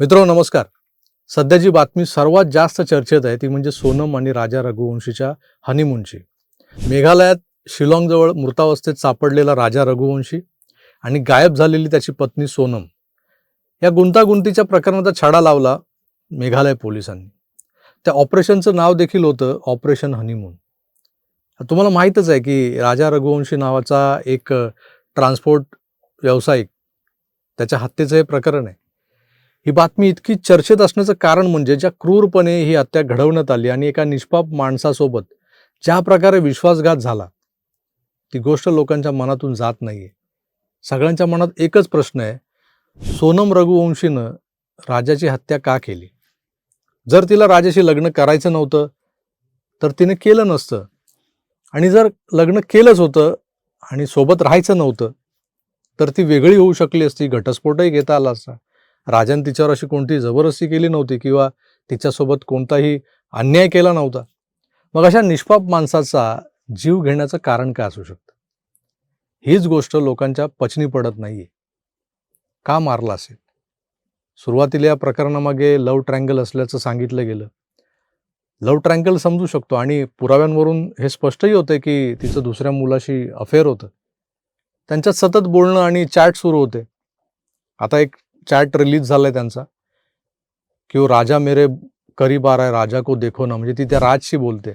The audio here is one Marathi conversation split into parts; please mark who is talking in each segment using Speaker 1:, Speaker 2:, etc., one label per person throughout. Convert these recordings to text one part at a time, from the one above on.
Speaker 1: मित्र नमस्कार. सध्याची बातमी सर्वात जास्त चर्चेत आहे ती म्हणजे सोनम आणि राजा रघुवंशीच्या हनीमूनची मेघालयात शिलाँगजवळ मृतावस्थेत सापडलेला राजा रघुवंशी आणि गायब झालेली त्याची पत्नी सोनम या गुंतागुंतीच्या प्रकरणाचा छडा लावला मेघालय पोलिसांनी. त्या ऑपरेशनचं नाव देखील होतं ऑपरेशन हनीमून तुम्हाला माहीतच आहे की राजा रघुवंशी नावाचा एक ट्रान्सपोर्ट व्यावसायिक त्याच्या हत्येचं हे प्रकरण आहे. ही बातमी इतकी चर्चेत असण्याचं कारण म्हणजे ज्या क्रूरपणे ही हत्या घडवण्यात आली आणि एका निष्पाप माणसासोबत ज्या प्रकारे विश्वासघात झाला ती गोष्ट लोकांच्या मनातून जात नाही आहे सगळ्यांच्या मनात एकच प्रश्न आहे सोनम रघुवंशीनं राजाची हत्या का केली? जर तिला राजाशी लग्न करायचं नव्हतं तर तिने केलं नसतं. आणि जर लग्न केलंच होतं आणि सोबत राहायचं नव्हतं तर ती वेगळी होऊ शकली असती घटस्फोटही घेता आला असता. राजाने तिच्यावर अशी कोणती जबरदस्ती केली नव्हती किंवा तिच्यासोबत कोणताही अन्याय केला नव्हता? मग अशा निष्पाप माणसाचा जीव घेण्याचं कारण काय असू शकतं? हीच गोष्ट लोकांच्या पचनी पडत नाहीये. का मारला असेल? सुरुवातीला या प्रकरणामागे लव्ह ट्रँगल असल्याचं सांगितलं गेलं. लव्ह ट्रँगल समजू शकतो आणि पुराव्यांवरून हे स्पष्टही होते की तिचं दुसऱ्या मुलाशी अफेअर होतं. त्यांच्यात सतत बोलणं आणि चॅट सुरू होते. आता एक चॅट रिलीज झालाय त्यांचा. की राजा मेरे करीब आ राजा को देखो ना म्हणजे ती त्या राजशी बोलते.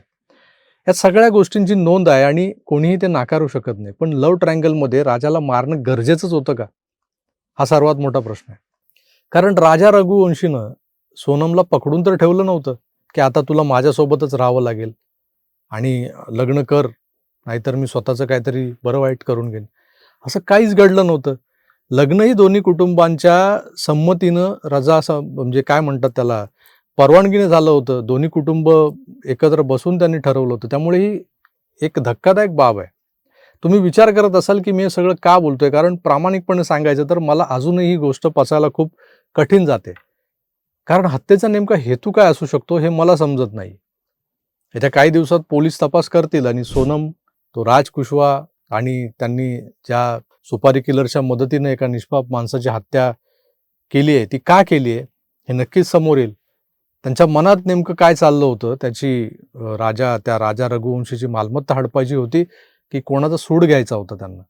Speaker 1: या सगळ्या गोष्टींची नोंद आहे आणि कोणीही ते नाकारू शकत नाही. पण लव्ह ट्रँगलमध्ये राजाला मारणं गरजेचंच होतं का? हा सर्वात मोठा प्रश्न आहे. कारण राजा रघुवंशीनं सोनमला पकडून तर ठेवलं नव्हतं की आता तुला माझ्यासोबतच राहावं लागेल आणि लग्न कर नाहीतर मी स्वतःचं काहीतरी बरं वाईट करून घेईन. असं काहीच घडलं नव्हतं. लग्नही दोन्ही कुटुंबांच्या संमतीनं रजा असं म्हणजे काय म्हणतात त्याला परवानगीने झालं होतं. दोन्ही कुटुंब एकत्र बसून त्यांनी ठरवलं होतं. त्यामुळे ही एक धक्कादायक बाब आहे. तुम्ही विचार करत असाल की मी हे सगळं का बोलतोय? कारण प्रामाणिकपणे सांगायचं तर मला अजूनही ही गोष्ट पचायला खूप कठीण जाते. कारण हत्येचा नेमका हेतू काय असू शकतो हे मला समजत नाही. येत्या काही दिवसात पोलीस तपास करतील आणि सोनम तो राज कुशवा आणि त्यांनी ज्या सुपारी किलरच्या मदतीने एका निष्पाप माणसाची हत्या केली आहे. ती का केली आहे? हे नक्कीच समोर येईल. त्यांच्या मनात नेमकं काय चाललं होतं? त्याची राजा त्या राजा रघुवंशीची मालमत्ता हडपायची होती की कोणाचा सूड घ्यायचा होता त्यांना?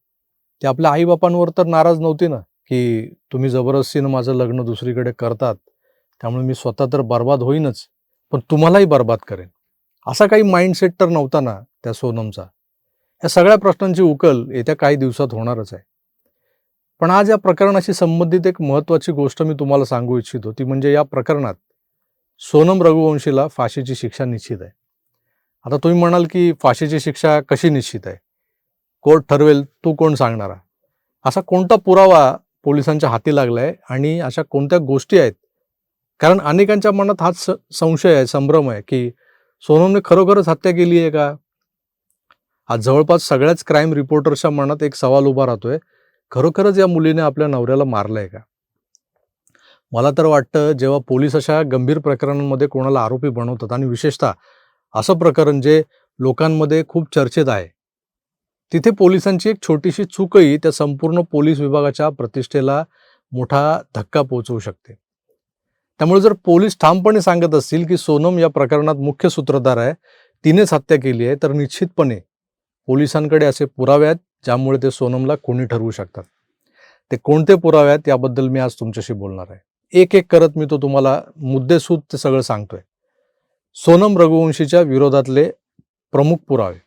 Speaker 1: ते आपल्या आईबापांवर तर नाराज नव्हती ना की तुम्ही जबरदस्तीनं माझं लग्न दुसरीकडे करतात त्यामुळे मी स्वतः तर बर्बाद होईनच पण तुम्हालाही बर्बाद करेन. असा काही माइंडसेट तर नव्हता ना त्या सोनमचा? या सगळ्या प्रश्नांची उकल येत्या काही दिवसात होणारच आहे. पण आज या प्रकरणाशी संबंधित एक महत्त्वाची गोष्ट मी तुम्हाला सांगू इच्छितो. ती म्हणजे या प्रकरणात सोनम रघुवंशीला फाशीची शिक्षा निश्चित आहे. आता तुम्ही म्हणाल की फाशीची शिक्षा कशी निश्चित आहे? कोर्ट ठरवेल? तू कोण सांगणारा? असा कोणता पुरावा पोलिसांच्या हाती लागलाय आणि अशा कोणत्या गोष्टी आहेत? कारण अनेकांच्या मनात हाच स- संशय आहे संभ्रम आहे की सोनमने खरोखरच हत्या केली आहे का? आज जवळपास सगळ्याच क्राईम रिपोर्टर्सच्या मनात एक सवाल उभा राहतोय. खरोखरच या मुलीने आपल्या नवऱ्याला मारलंय का? मला तर वाटतं जेव्हा पोलीस अशा गंभीर प्रकरणांमध्ये कोणाला आरोपी बनवतात आणि विशेषतः असं प्रकरण जे लोकांमध्ये खूप चर्चेत आहे तिथे पोलिसांची एक छोटीशी चूकही त्या संपूर्ण पोलीस विभागाच्या प्रतिष्ठेला मोठा धक्का पोहोचवू शकते. त्यामुळे जर पोलीस ठामपणे सांगत असतील की सोनम या प्रकरणात मुख्य सूत्रधार आहे तिनेच हत्या केली आहे तर निश्चितपणे पोलिसांकडे असे पुरावे आहेत ज्यामुळे ते सोनमला कोणी ठरवू शकतात. ते कोणते पुरावे आहेत याबद्दल मी आज तुमच्याशी बोलणार आहे. एक एक करत मी तो तुम्हाला मुद्देसूद ते सगळं सांगतोय. सोनम रघुवंशीच्या विरोधातले प्रमुख पुरावे.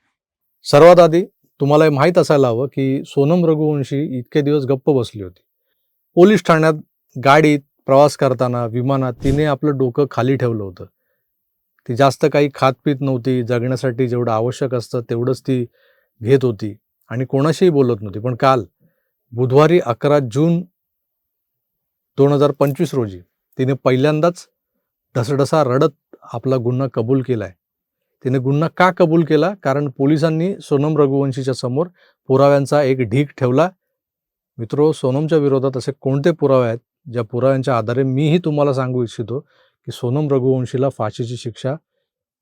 Speaker 1: सर्वात आधी तुम्हाला हे माहीत असायला हवं की सोनम रघुवंशी इतके दिवस गप्प बसली होती. पोलीस ठाण्यात गाडीत प्रवास करताना विमानात तिने आपलं डोकं खाली ठेवलं होतं. ती जास्त काही खात पीत नव्हती जगण्यासाठी जेवढं आवश्यक असतं तेवढंच ती घेत होती आणि कोणाशीही बोलत नव्हती. पण काल बुधवारी अकरा जून दोन हजार पंचवीस रोजी तिने पहिल्यांदाच ढसढसा रडत आपला गुन्हा कबूल केला आहे तिने गुन्हा का कबूल केला? कारण पोलिसांनी सोनम रघुवंशीच्या समोर पुराव्यांचा एक ढीक ठेवला. मित्रो सोनमच्या विरोधात असे कोणते पुरावे आहेत? ज्या पुराव्यांच्या आधारे मीही तुम्हाला सांगू इच्छितो की सोनम रघुवंशीला फाशीची शिक्षा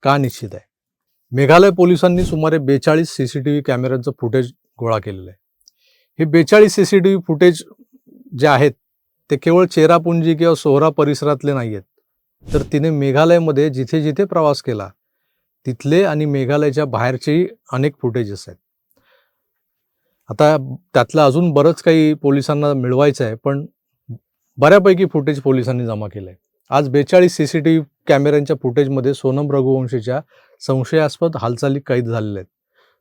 Speaker 1: का निश्चित आहे? मेघालय पोलिसांनी सुमारे बेचाळीस सी सी टी व्ही कॅमेऱ्यांचं फुटेज गोळा केलेलं आहे. हे बेचाळीस C C T V footage जे आहेत ते केवळ चेरापुंजी किंवा सोहरा परिसरातले नाही आहेत तर तिने मेघालयमध्ये जिथे जिथे प्रवास केला तिथले आणि मेघालयच्या बाहेरचेही अनेक फुटेजेस आहेत. आता त्यातलं अजून बरंच काही पोलिसांना मिळवायचं आहे पण बऱ्यापैकी फुटेज पोलिसांनी जमा केलं आहे आज बेचाळीस सी सी टी व्ही कॅमेऱ्यांच्या फुटेजमध्ये सोनम रघुवंशीच्या संशयास्पद हालचाली कैद झालेल्या आहेत.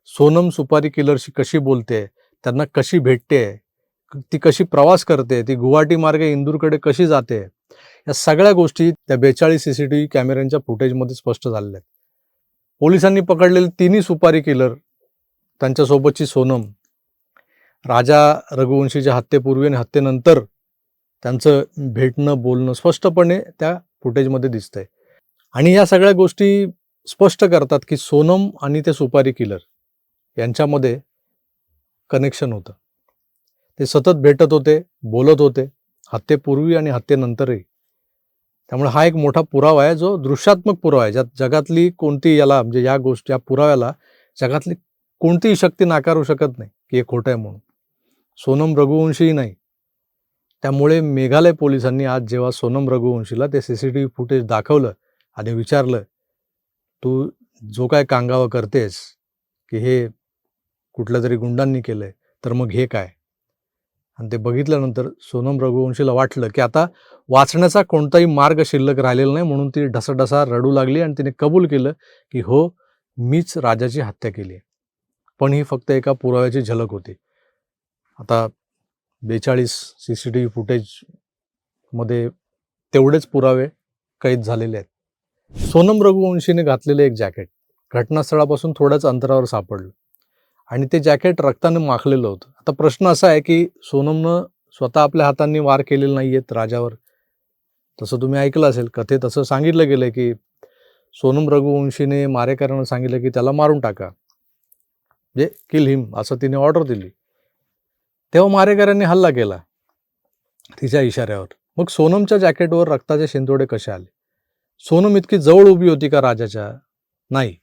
Speaker 1: सोनम सुपारी किलरशी कशी बोलते? त्यांना कशी भेटते? ती कशी प्रवास करते? ती गुवाहाटी मार्गे इंदूरकडे कशी जाते? या सगळ्या गोष्टी त्या बेचाळीस सी सी टी व्ही कॅमेऱ्यांच्या फुटेजमध्ये स्पष्ट झालेल्या आहेत. पोलिसांनी पकडलेले तिन्ही सुपारी किलर त्यांच्यासोबतची सोनम राजा रघुवंशीच्या हत्येपूर्वी आणि हत्येनंतर त्यांचं भेटणं बोलणं स्पष्टपणे त्या फुटेजमध्ये दिसतंय. आणि या सगळ्या गोष्टी स्पष्ट करतात की सोनम आणि ते सुपारी किलर यांच्यामध्ये कनेक्शन होतं. ते सतत भेटत होते बोलत होते हत्येपूर्वी आणि हत्येनंतरही. त्यामुळे हा एक मोठा पुरावा आहे जो दृश्यात्मक पुरावा आहे. ज्यात जगातली कोणती याला म्हणजे या गोष्टी या पुराव्याला जगातली कोणतीही शक्ती नाकारू शकत नाही की हे खोटं आहे म्हणून. सोनम रघुवंशीही नाही. त्यामुळे मेघालय पोलिसांनी आज जेव्हा सोनम रघुवंशीला ते C C T V footage दाखवलं आणि विचारलं तू जो काय कांगावा करतेस की हे कुठल्या तरी गुंडांनी केलंय तर मग हे काय? आणि ते बघितल्यानंतर सोनम रघुवंशीला वाटलं की आता वाचण्याचा कोणताही मार्ग शिल्लक राहिलेला नाही म्हणून ती ढसाढसा रडू लागली आणि तिने कबूल केलं की हो मीच राजाची हत्या केली आहे पण ही फक्त एका पुराव्याची झलक होती. आता बेचाळीस सी सी टी व्ही फुटेजमध्ये तेवढेच पुरावे कैद झालेले आहेत. सोनम रघुवंशीने घातलेलं एक जॅकेट घटनास्थळापासून थोड्याच अंतरावर सापडलं. आणि ते जॅकेट रक्ताने माखलेलं होतं. आता प्रश्न असा आहे की सोनमनं स्वतः आपल्या हातांनी वार केलेले नाही आहेत राजावर. तसं तुम्ही ऐकलं असेल कथे तसं सांगितलं गेलं की सोनम रघुवंशीने मारेकरांना सांगितलं की त्याला मारून टाका. म्हणजे किल हिम असं तिने ऑर्डर दिली. तेव्हा मारेकऱ्यांनी हल्ला केला तिच्या इशाऱ्यावर. मग सोनमच्या जॅकेटवर रक्ताचे शिंतोडे कसे आले? सोनम इतकी जवळ उभी होती का राजाच्या? नाही.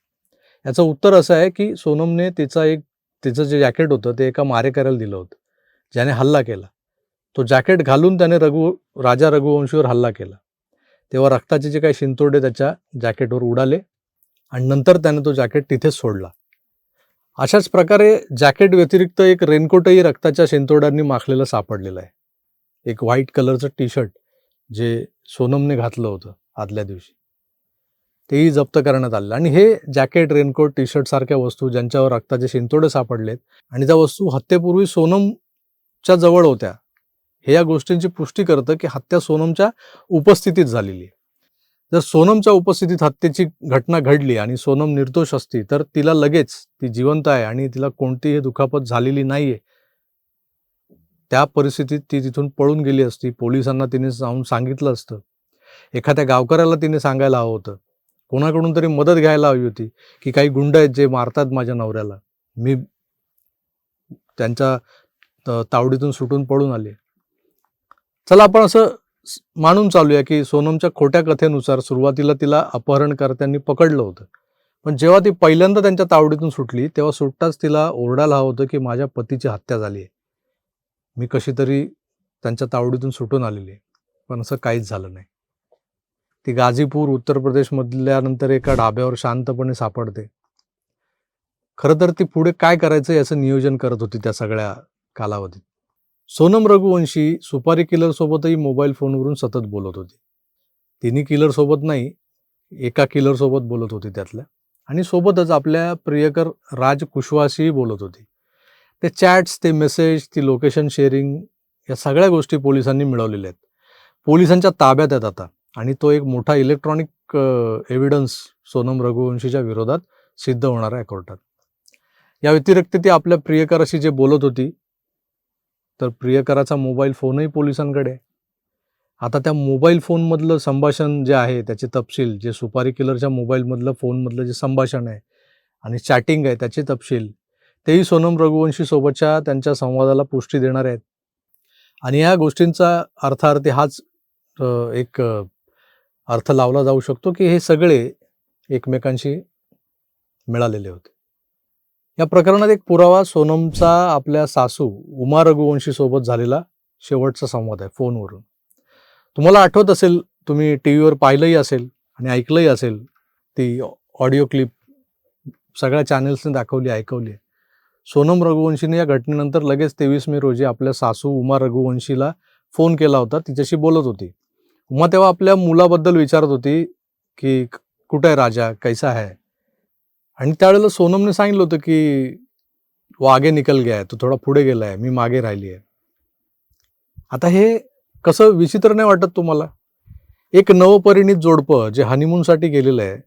Speaker 1: याचं उत्तर असं आहे की सोनमने तिचा एक तिचं जे जॅकेट होतं ते एका मारेकऱ्याला दिलं होतं. ज्याने हल्ला केला. तो जॅकेट घालून त्याने रघु राजा रघुवंशीवर हल्ला केला. तेव्हा रक्ताचे जे काही शिंतोडे त्याच्या जॅकेटवर उडाले आणि नंतर त्याने तो जॅकेट तिथेच सोडला. अशाच प्रकारे जॅकेट व्यतिरिक्त एक रेनकोटही रक्ताच्या शिंतोड्यांनी माखलेलं सापडलेलं आहे. एक व्हाईट कलरचं टी शर्ट जे सोनमने घातलं होतं. आदल्या दिवशी. तेही जप्त करण्यात आलेलं. आणि हे जॅकेट रेनकोट टी शर्ट सारख्या वस्तू ज्यांच्यावर रक्ताचे शिंतोडे सापडलेत आणि त्या वस्तू हत्येपूर्वी सोनमच्या जवळ होत्या हे या गोष्टींची पुष्टी करतं की हत्या सोनमच्या उपस्थितीत झालेली आहे. जर सोनमच्या उपस्थितीत हत्येची घटना घडली आणि सोनम निर्दोष असती तर तिला लगेच ती जिवंत आहे आणि तिला कोणतीही दुखापत झालेली नाहीये. त्या परिस्थितीत ती तिथून पळून गेली असती पोलिसांना तिने जाऊन सांगितलं असतं एखाद्या गावकऱ्याला तिने सांगायला हवं होतं. कोणाकडून तरी मदत घ्यायला हवी होती की काही गुंड आहेत जे मारतात माझ्या नवऱ्याला. मी त्यांच्या तावडीतून सुटून पळून आले. चला आपण असं मानून चालूया की सोनमच्या खोट्या कथेनुसार सुरुवातीला तिला अपहरणकर्त्यांनी पकडलं होतं. पण जेव्हा ती पहिल्यांदा त्यांच्या तावडीतून सुटली तेव्हा सुटताच तिला ओरडायला हवं होतं की माझ्या पतीची हत्या झाली आहे. मी कशी तरी त्यांच्या तावडीतून सुटून आलेली आहे. पण असं काहीच झालं नाही. ती गाझीपूर उत्तर प्रदेशमधल्यानंतर एका ढाब्यावर शांतपणे सापडते. खरं तर ती पुढे काय करायचं याचं नियोजन करत होती त्या सगळ्या कालावधीत. सोनम रघुवंशी सुपारी किलर सोबतही मोबाईल फोनवरून सतत बोलत होती. तिन्ही किलर सोबत नाही एका किलर सोबत बोलत होती त्यातल्या. आणि सोबतच आपल्या प्रियकर राज कुशवाशीही बोलत होती. ते चॅट्स ते मेसेज ती लोकेशन शेअरिंग या सगळ्या गोष्टी पोलिसांनी मिळवलेल्या आहेत. पोलिसांच्या ताब्यात आहेत आता. आणि तो एक मोठा इलेक्ट्रॉनिक एव्हिडन्स सोनम रघुवंशीच्या विरोधात सिद्ध होणार आहे कोर्टात. या व्यतिरिक्त ती आपल्या प्रियकराशी जे बोलत होती तर प्रियकराचा मोबाईल फोनही पोलिसांकडे. आता त्या मोबाईल फोनमधलं संभाषण जे आहे त्याचे तपशील जे सुपारी किलरच्या मोबाईलमधलं फोनमधलं जे संभाषण आहे आणि चॅटिंग आहे त्याचे तपशील तेही सोनम रघुवंशी सोबतच्या त्यांच्या संवादाला पुष्टी देणार आहेत. आणि या गोष्टींचा अर्थार्थी हाच एक अर्थ लावला जाऊ शकतो की हे सगळे एकमेकांशी मिळालेले होते. या प्रकरणात एक पुरावा सोनमचा आपल्या सासू उमा रघुवंशी सोबत झालेला शेवटचा संवाद आहे फोनवरून. तुम्हाला आठवत असेल तुम्ही टी व्हीवर पाहिलंही असेल आणि ऐकलंही असेल ती ऑडिओ क्लिप सगळ्या चॅनल्सने दाखवली ऐकवली. सोनम रघुवंशीने या घटनेनंतर लगेच तेवीस मे रोजी आपल्या सासू उमा रघुवंशीला फोन केला होता तिच्याशी बोलत होती. मग तेव्हा आपल्या मुलाबद्दल विचारत होती की कुठे आहे राजा? कैसा आहे आणि त्यावेळेला सोनमने सांगितलं होतं की वो आगे निकल गया आहे तो थोडा पुढे गेला आहे मी मागे राहिली आहे आता हे कसं विचित्र नाही वाटत तुम्हाला? एक नवपरिणित जोडपं जे हनीमूनसाठी गेलेलं आहे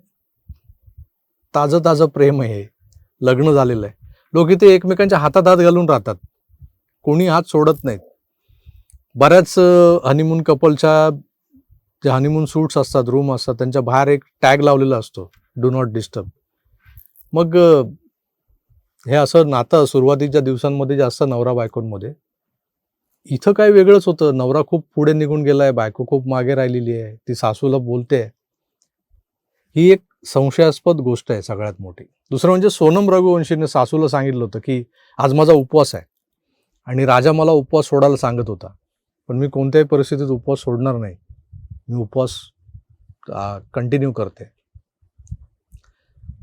Speaker 1: ताजं ताजं प्रेम आहे लग्न झालेलं आहे. लोक इथे एकमेकांच्या हातात हात घालून राहतात. कोणी हात सोडत नाहीत. बऱ्याच हनीमून कपलच्या जे हनीमून सूट्स असतात रूम असतात त्यांच्या बाहेर एक टॅग लावलेला असतो. डू नॉट डिस्टर्ब मग हे असं नातं सुरुवातीच्या दिवसांमध्ये जे असतं नवरा बायकोंमध्ये. इथं काय वेगळंच होतं. नवरा खूप पुढे निघून गेलाय बायको खूप मागे राहिलेली आहे ती सासूला बोलते. ही एक संशयास्पद गोष्ट आहे सगळ्यात मोठी. दुसरं म्हणजे सोनम रघुवंशीने सासूला सांगितलं होतं की आज माझा उपवास आहे. आणि राजा मला उपवास सोडायला सांगत होता. पण मी कोणत्याही परिस्थितीत उपवास सोडणार नाही. मी उपवास कंटिन्यू करते.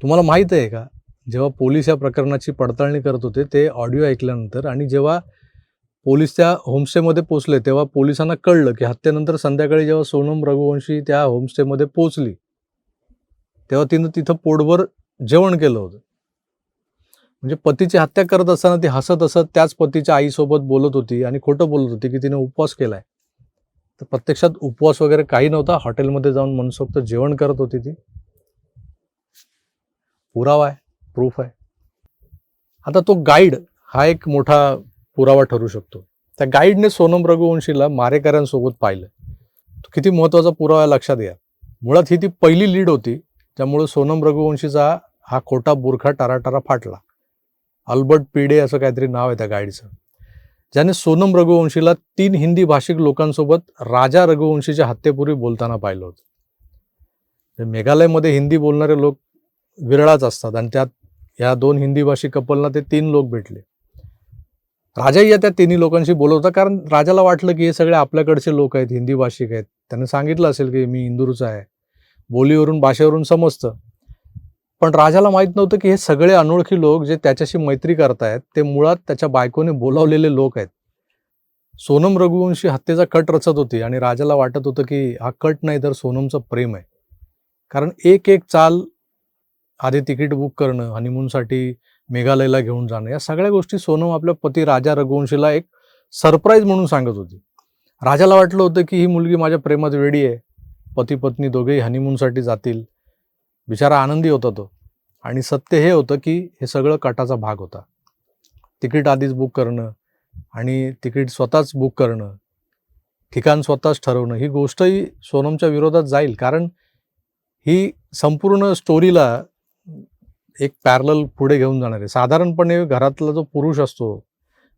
Speaker 1: तुम्हाला माहीत आहे का जेव्हा पोलीस या प्रकरणाची पडताळणी करत होते ते ऑडिओ ऐकल्यानंतर आणि जेव्हा पोलीस त्या होमस्टेमध्ये पोचले तेव्हा पोलिसांना कळलं की हत्येनंतर संध्याकाळी जेव्हा सोनम रघुवंशी त्या होमस्टेमध्ये पोचली तेव्हा तिनं तिथं पोटभर जेवण केलं होतं. म्हणजे पतीची हत्या करत असताना ती हसत हसत त्याच पतीच्या आईसोबत बोलत होती आणि खोटं बोलत होती की तिने उपवास केलाय. तर प्रत्यक्षात उपवास वगैरे काही नव्हता. हॉटेलमध्ये जाऊन मनसोक्त जेवण करत होती ती. पुरावा आहे प्रूफ आहे. आता तो गाईड हा एक मोठा पुरावा ठरू शकतो. त्या गाईडने सोनम रघुवंशीला मारेकऱ्यांसोबत पाहिलं. तो किती महत्त्वाचा पुरावा आहे लक्षात घ्या. मुळात ही ती पहिली लीड होती त्यामुळे सोनम रघुवंशीचा हा खोटा बुरखा टाराटारा फाटला. अल्बर्ट पिडे असं काहीतरी नाव आहे त्या गाईडचं ज्याने सोनम रघुवंशीला तीन हिंदी भाषिक लोकांसोबत राजा रघुवंशीच्या हत्येपूर्वी बोलताना पाहिलं होतं. मेघालयमध्ये हिंदी बोलणारे लोक विरळाच असतात आणि त्यात या दोन हिंदी भाषिक कपलना ते तीन लोक भेटले. राजाही या त्या तिन्ही लोकांशी बोलत होता कारण राजाला वाटलं की हे सगळे आपल्याकडचे लोक आहेत हिंदी भाषिक आहेत. त्यांनी सांगितलं असेल की मी इंदूरचा आहे. बोलीवरून भाषेवरून समजतं. पण राजाला माहीत नव्हतं की हे सगळे अनोळखी लोक जे त्याच्याशी मैत्री करतायत ते मुळात त्याच्या बायकोने बोलावलेले लोक आहेत. सोनम रघुवंशी हत्येचा कट रचत होती आणि राजाला वाटत होतं की हा कट नाही तर सोनमचं प्रेम आहे. कारण एक एक चाल आधी तिकीट बुक करणं हनीमूनसाठी मेघालयला घेऊन जाणं या सगळ्या गोष्टी सोनम आपल्या पती राजा रघुवंशीला एक सरप्राईज म्हणून सांगत होती. राजाला वाटलं होतं की ही मुलगी माझ्या प्रेमात वेडी आहे. पती पत्नी दोघेही हनीमूनसाठी जातील. बिचारा आनंदी होता तो. आणि सत्य हे होतं की हे सगळं कटाचा भाग होता. तिकीट आधीच बुक करणं आणि तिकीट स्वतःच बुक करणं ठिकाण स्वतःच ठरवणं ही गोष्टही सोनमच्या विरोधात जाईल. कारण ही संपूर्ण स्टोरीला एक पॅरल पुढे घेऊन जाणार. आहे साधारणपणे घरातला जो पुरुष असतो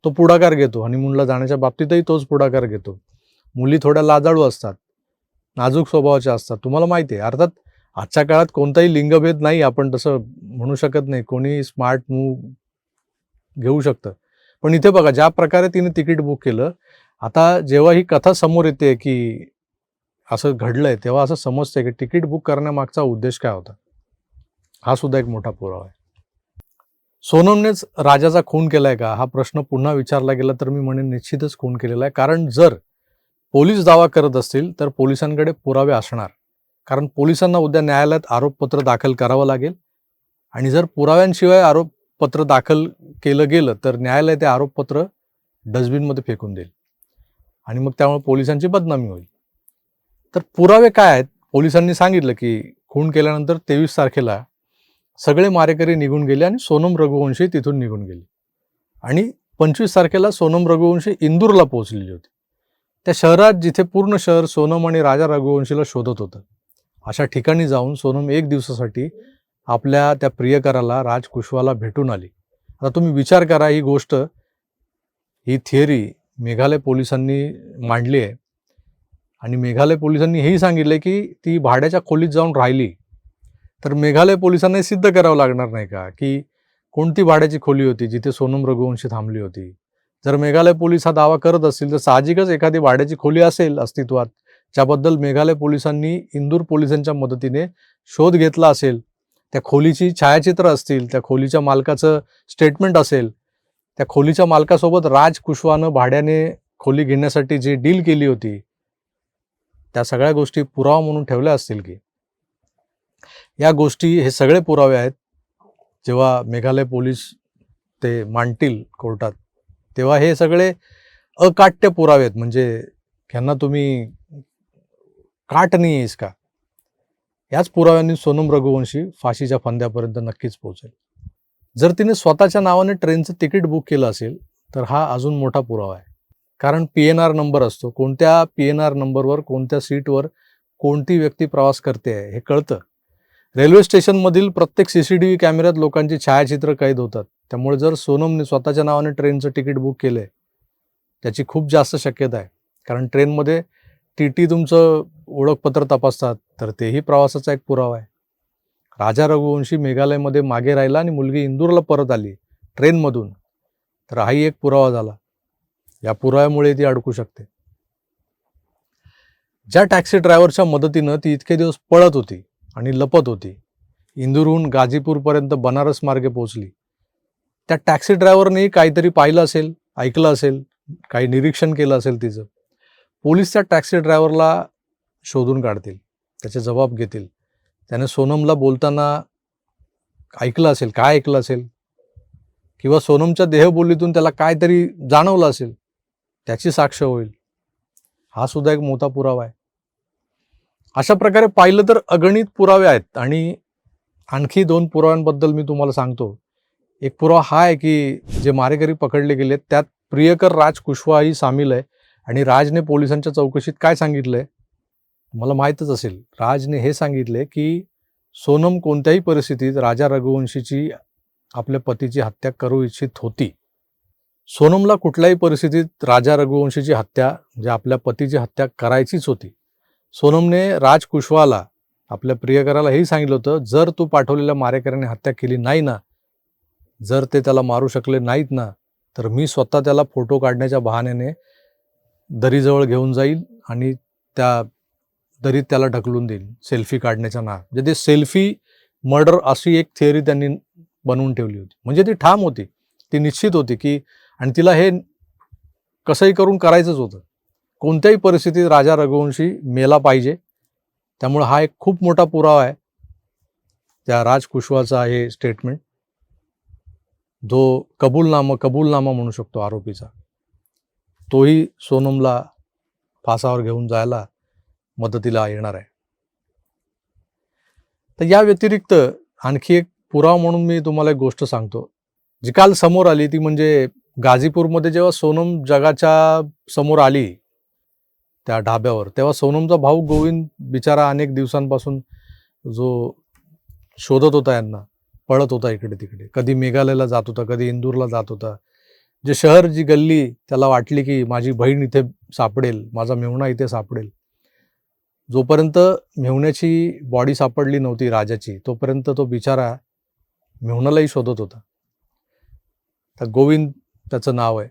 Speaker 1: तो पुढाकार घेतो. हनीमूनला जाण्याच्या बाबतीतही तोच पुढाकार घेतो. मुली थोड्या लाजाळू असतात नाजूक स्वभावाच्या असतात. तुम्हाला माहिती आहे अर्थात आजच्या काळात कोणताही लिंगभेद नाही आपण तसं म्हणू शकत नाही. कोणी स्मार्ट मूव घेऊ शकतं. पण इथे बघा ज्या प्रकारे तिने तिकीट बुक केलं आता जेव्हा ही कथा समोर येते की असं घडलंय तेव्हा असं समजतंय की तिकीट बुक करण्यामागचा उद्देश काय होता. हा सुद्धा एक मोठा पुरावा आहे. सोनमनेच राजाचा खून केलाय का? हा प्रश्न पुन्हा विचारला गेला तर मी म्हणेन निश्चितच खून केलेला आहे. कारण जर पोलीस दावा करत असतील तर पोलिसांकडे पुरावे असणार. कारण पोलिसांना उद्या न्यायालयात आरोपपत्र दाखल करावं लागेल. आणि जर पुराव्यांशिवाय आरोपपत्र दाखल केलं गेलं तर न्यायालय ते आरोपपत्र डस्टबिनमध्ये फेकून देईल. आणि मग त्यामुळे पोलिसांची बदनामी होईल. तर पुरावे काय आहेत? पोलिसांनी सांगितलं की खून केल्यानंतर तेवीस तारखेला सगळे मारेकरी निघून गेले आणि सोनम रघुवंशी तिथून निघून गेली. आणि पंचवीस तारखेला सोनम रघुवंशी इंदूरला पोहोचलेली होती. त्या शहरात जिथे पूर्ण शहर सोनम आणि राजा रघुवंशीला शोधत होतं. अशा ठिकाणी जाऊन सोनम एक दिवसासाठी आपल्या त्या प्रियकराला राज कुशवाला भेटून आली. आता तुम्ही विचार करा ही गोष्ट ही थिअरी मेघालय पोलिसांनी मांडली आहे. आणि मेघालय पोलिसांनी हेही सांगितलं की ती भाड्याच्या खोलीत जाऊन राहिली. तर मेघालय पोलिसांना सिद्ध करावं लागणार नाही का? की कोणती भाड्याची खोली होती जिथे सोनम रघुवंशी थांबली होती? जर मेघालय पोलीस हा दावा करत असतील तर साहजिकच एखादी भाड्याची खोली असेल अस्तित्वात. ज्याबद्दल मेघालय पोलिसांनी इंदूर पोलिसांच्या मदतीने शोध घेतला असेल त्या खोलीची छायाचित्र असतील त्या खोलीच्या मालकाचं स्टेटमेंट असेल त्या खोलीच्या मालकासोबत राज कुशवानं भाड्याने खोली घेण्यासाठी जी डील केली होती त्या सगळ्या गोष्टी पुरावा म्हणून ठेवल्या असतील की? या गोष्टी हे सगळे पुरावे आहेत. जेव्हा मेघालय पोलीस ते मांडतील कोर्टात तेव्हा हे सगळे अकाट्य पुरावे आहेत. म्हणजे ह्यांना तुम्ही काट नाही येईस का याच पुराव्यांनी सोनम रघुवंशी फाशीच्या फंद्यापर्यंत नक्कीच पोहोचेल. जर तिने स्वतःच्या नावाने ट्रेनचं तिकीट बुक केलं असेल तर हा अजून मोठा पुरावा आहे. कारण पी एन आर नंबर असतो. कोणत्या पी एन आर नंबरवर कोणत्या सीटवर कोणती व्यक्ती प्रवास करते आहे हे कळतं. रेल्वे स्टेशनमधील प्रत्येक सी सी टी व्ही कॅमेऱ्यात लोकांची छायाचित्र कैद होतात. त्यामुळे जर सोनमने स्वतःच्या नावाने ट्रेनचं तिकीट बुक केलंय त्याची खूप जास्त शक्यता आहे. कारण ट्रेनमध्ये टी टी तुमचं ओळखपत्र तपासतात तर तेही प्रवासाचा एक पुरावा आहे. राजा रघुवंशी मेघालयमध्ये मागे राहिला आणि मुलगी इंदूरला परत आली ट्रेनमधून. तर हाही एक पुरावा झाला. या पुराव्यामुळे ती अडकू शकते. ज्या टॅक्सी ड्रायव्हरच्या मदतीनं ती इतके दिवस पळत होती आणि लपत होती इंदूरहून गाझीपूरपर्यंत बनारस मार्गे पोहोचली. त्या टॅक्सी ड्रायव्हरनेही काहीतरी पाहिलं असेल ऐकलं असेल काही निरीक्षण केलं असेल तिचं. पोलीस त्या टॅक्सी ड्रायव्हरला शोधून काढतील त्याचे जबाब घेतील. त्याने सोनमला बोलताना ऐकलं असेल काय ऐकलं असेल? किंवा सोनमच्या देहबोलीतून त्याला काहीतरी जाणवलं असेल? त्याची साक्ष होईल. हा सुद्धा एक मोठा पुरावा आहे. अशा प्रकारे पाहिलं तर अगणित पुरावे आहेत आणि आणखी दोन पुराव्यांबद्दल मी तुम्हाला सांगतो. एक पुरावा हा आहे की जे मारेकरी पकडले गेले त्यात प्रियकर राज कुशवाही सामील आहे. आणि राजने पोलिसांच्या चौकशीत काय सांगितलंय? मला माहीतच असेल. राजने हे सांगितले की सोनम कोणत्याही परिस्थितीत राजा रघुवंशीची आपल्या पतीची हत्या करू इच्छित होती. सोनमला कुठल्याही परिस्थितीत राजा रघुवंशीची हत्या म्हणजे आपल्या पतीची हत्या करायचीच होती. सोनमने राज कुशवाला आपल्या प्रियकराला हेही सांगितलं होतं जर तू पाठवलेल्या मारेकऱ्याने हत्या केली नाही ना जर ते त्याला मारू शकले नाहीत ना तर मी स्वतः त्याला फोटो काढण्याच्या बहाण्याने दरीजवळ घेऊन जाईल आणि त्या दरीत त्याला ढकलून देईल. सेल्फी काढण्याच्या ना म्हणजे ते सेल्फी मर्डर अशी एक थिअरी त्यांनी बनवून ठेवली होती. म्हणजे ती ठाम होती. ती निश्चित होती की आणि तिला हे कसंही करून करायचंच होतं. कोणत्याही परिस्थितीत राजा रघुवंशी मेला पाहिजे. त्यामुळे हा एक खूप मोठा पुरावा आहे. त्या राज कुशवाचा हे स्टेटमेंट जो कबूलनामा कबूलनामा म्हणू शकतो आरोपीचा. तोही सोनमला फासावर घेऊन जायला मदतीला येणार आहे. तर या व्यतिरिक्त आणखी एक पुरावा म्हणून मी तुम्हाला एक गोष्ट सांगतो. जी काल समोर आली ती म्हणजे गाझीपूरमध्ये जेव्हा सोनम जगाच्या समोर आली त्या ढाब्यावर तेव्हा सोनमचा भाऊ गोविंद बिचारा अनेक दिवसांपासून जो शोधत होता यांना पळत होता इकडे तिकडे. कधी मेघालयला जात होता कधी इंदूरला जात होता. जे शहर जी गल्ली त्याला वाटली की माझी बहीण इथे सापडेल माझा मेहुणा इथे सापडेल. जोपर्यंत मेहुण्याची बॉडी सापडली नव्हती राजाची तोपर्यंत तो बिचारा मेहुणालाही शोधत होता. तर गोविंद त्याचं नाव आहे.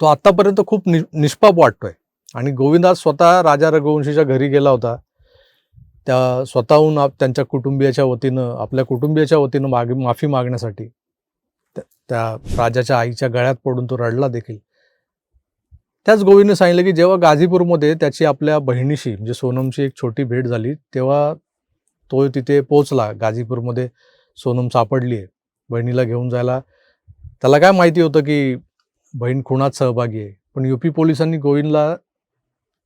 Speaker 1: तो आत्तापर्यंत खूप नि निष्पाप वाटतोय. आणि गोविंद आज स्वतः राजा रघुवंशीच्या घरी गेला होता. त्या स्वतःहून आप त्यांच्या कुटुंबियाच्या वतीनं आपल्या कुटुंबियाच्या वतीनं माग माफी मागण्यासाठी त्या- राजाच्या आईच्या गळ्यात पडून तो रडला देखील. त्याच गोविंदने सांगितलं की जेव्हा गाझीपूरमध्ये त्याची आपल्या बहिणीशी म्हणजे सोनमची एक छोटी भेट झाली तेव्हा तो तिथे पोचला गाझीपूरमध्ये सोनम सापडली आहे. बहिणीला घेऊन जायला त्याला काय माहिती होतं की बहीण खुणात सहभागी आहे. पण युपी पोलिसांनी गोविंदला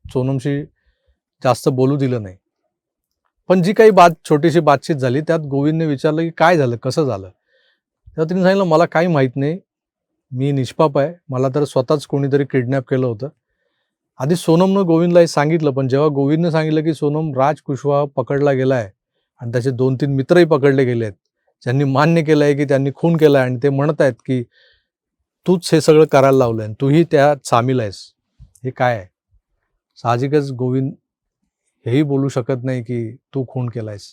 Speaker 1: सोनमशी जास्त बोलू दिलं नाही. पण जी काही बात छोटीशी बातचीत झाली त्यात गोविंदने विचारलं की काय झालं कसं झालं? तेव्हा तिने सांगितलं मला काही माहीत नाही. मी निष्पाप आहे. मला तर स्वतःच कोणीतरी किडनॅप केलं होतं. आधी सोनमनं गोविंदला हे सांगितलं पण जेव्हा गोविंदने सांगितलं की सोनम राज कुशवाहा पकडला गेला आहे आणि त्याचे दोन तीन मित्रही पकडले गेले आहेत ज्यांनी मान्य केलं आहे की त्यांनी खून केला आहे आणि ते म्हणत आहेत की तूच हे सगळं करायला लावलं आहे तूही त्यात सामील आहेस. हे काय आहे? साहजिकच गोविंद हेही बोलू शकत नाही की तू खून केलायस.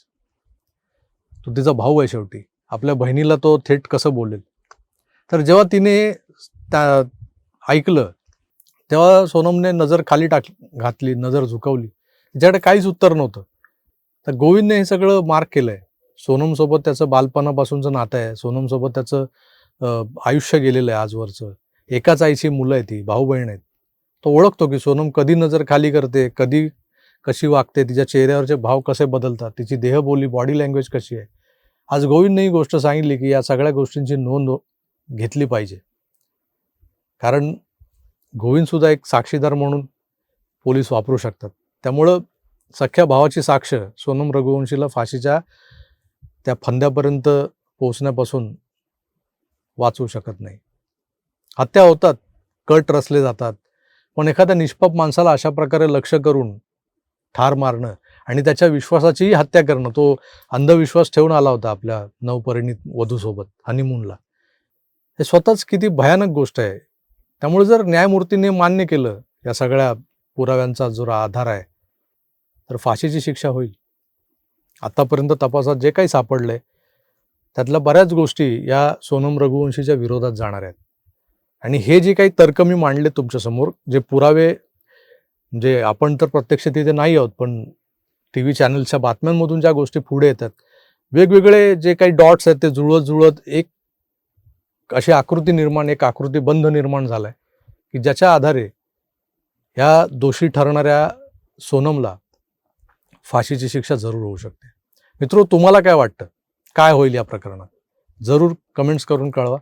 Speaker 1: तू तिचा भाऊ आहे शेवटी. आपल्या बहिणीला तो थेट कसं बोलेल? तर जेव्हा तिने त्या ऐकलं तेव्हा सोनमने नजर खाली टाक घातली नजर झुकवली. तिच्याकडे काहीच उत्तर नव्हतं. तर गोविंदने हे सगळं मार्क केलं आहे सोनमसोबत त्याचं बालपणापासूनचं नातं आहे. सोनमसोबत त्याचं आयुष्य गेलेलं आहे आजवरचं. एकाच आईची मुलं आहे ती भाऊ बहीण आहेत. तो ओळखतो की सोनम कधी नजर खाली करते कधी कशी वागते तिच्या चेहऱ्यावरचे भाव कसे बदलतात तिची देहबोली बॉडी लँग्वेज कशी आहे आज गोविंदने ही गोष्ट सांगितली की या सगळ्या गोष्टींची नोंद घेतली पाहिजे. कारण गोविंदसुद्धा एक साक्षीदार म्हणून पोलीस वापरू शकतात. त्यामुळं सख्या भावाची साक्ष सोनम रघुवंशीला फाशीच्या त्या फंद्यापर्यंत पोहोचण्यापासून वाचवू शकत नाही. हत्या होतात कट रचले जातात पण एखाद्या निष्पाप माणसाला अशा प्रकारे लक्ष करून ठार मारणं आणि त्याच्या विश्वासाचीही हत्या करणं. तो अंधविश्वास ठेवून आला होता आपल्या नवपरिणित वधूसोबत हनीमूनला हे स्वतःच किती भयानक गोष्ट आहे. त्यामुळे जर न्यायमूर्तीने मान्य केलं या सगळ्या पुराव्यांचा जो आधार आहे तर फाशीची शिक्षा होईल. आतापर्यंत तपासात जे काही सापडलंय त्यातल्या बऱ्याच गोष्टी या सोनम रघुवंशीच्या विरोधात जाणार आहेत. आणि हे जे काही तर्क मी मांडले तुमच्यासमोर जे पुरावे म्हणजे आपण तर प्रत्यक्ष तिथे नाही आहोत पण टी व्ही चॅनलच्या बातम्यांमधून ज्या गोष्टी पुढे येतात वेगवेगळे जे काही डॉट्स आहेत ते जुळत जुळत एक अशी आकृती निर्माण एक आकृती बंध निर्माण झाला आहे की ज्याच्या आधारे ह्या दोषी ठरणाऱ्या सोनमला फाशीची शिक्षा जरूर होऊ शकते. मित्रो तुम्हाला काय वाटतं? काय होईल या प्रकरणात? जरूर कमेंट्स करून कळवा.